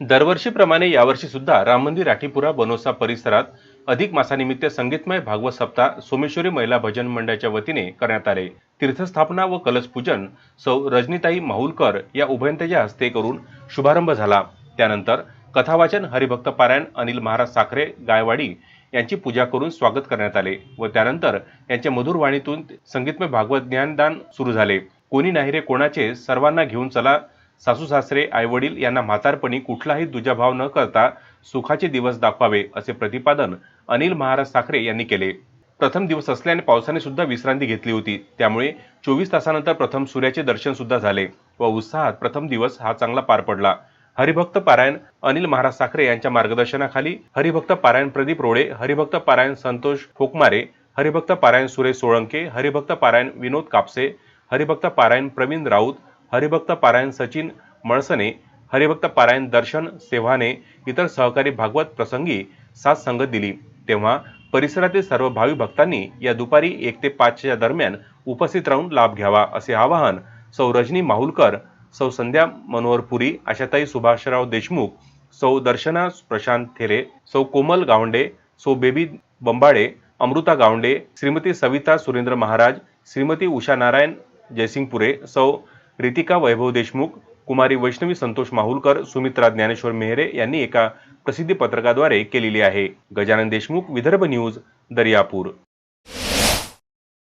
दरवर्षीप्रमाणे यावर्षी सुद्धा राम मंदिर राठीपुरा बनोसा परिसरात अधिक मासानिमित्त संगीतमय भागवत सप्ताह सोमेश्वरी महिला भजन मंडळाच्या वतीने करण्यात आले. तीर्थस्थापना व कलशपूजन सौ रजनीताई माहुलकर या उभयंत्याच्या हस्ते करून शुभारंभ झाला. त्यानंतर कथावाचन हरिभक्त पारायण अनिल महाराज साखरे गायवाडी यांची पूजा करून स्वागत करण्यात आले व त्यानंतर यांच्या मधुर वाणीतून संगीतमय भागवत ज्ञानदान सुरू झाले. कोणी नाही रे कोणाचे सर्वांना घेऊन चला सासू सासरे आईवडील यांना म्हातारपणी कुठलाही दुजाभाव न करता सुखाचे दिवस दाखवावे असे प्रतिपादन अनिल महाराज साखरे यांनी केले. प्रथम दिवस असल्याने पावसाने सुद्धा विश्रांती घेतली होती. त्यामुळे चोवीस तासानंतर प्रथम सूर्याचे दर्शन सुद्धा झाले व उत्साहात प्रथम दिवस हा चांगला पार पडला. हरिभक्त पारायण अनिल महाराज साखरे यांच्या मार्गदर्शनाखाली हरिभक्त पारायण प्रदीप रोडे हरिभक्त पारायण संतोष फोकमारे हरिभक्त पारायण सुरेश सोळंके हरिभक्त पारायण विनोद कापसे हरिभक्त पारायण प्रवीण राऊत हरिभक्त पारायण सचिन मळसने हरिभक्त पारायण दर्शन सेव्हाने इतर सहकारी भागवत प्रसंगी साथ संगत दिली. तेव्हा परिसरातील सर्व भावी भक्तांनी या दुपारी एक ते पाचच्या दरम्यान उपस्थित राहून लाभ घ्यावा असे आवाहन सौ रजनी माहुलकर सौ संध्या मनोहर पुरी आशाताई सुभाषराव देशमुख सौ दर्शना प्रशांत थेरे सौ कोमल गावंडे सौ बेबी बंबाडे अमृता गावंडे श्रीमती सविता सुरेंद्र महाराज श्रीमती उषा नारायण जयसिंगपुरे सौ रितिका वैभव देशमुख कुमारी वैष्णवी संतोष माहुलकर सुमित्रा ज्ञानेश्वर मेहरे यांनी एका प्रसिद्धी पत्रकाद्वारे केलेली आहे. गजानन देशमुख विदर्भ न्यूज दर्यापूर.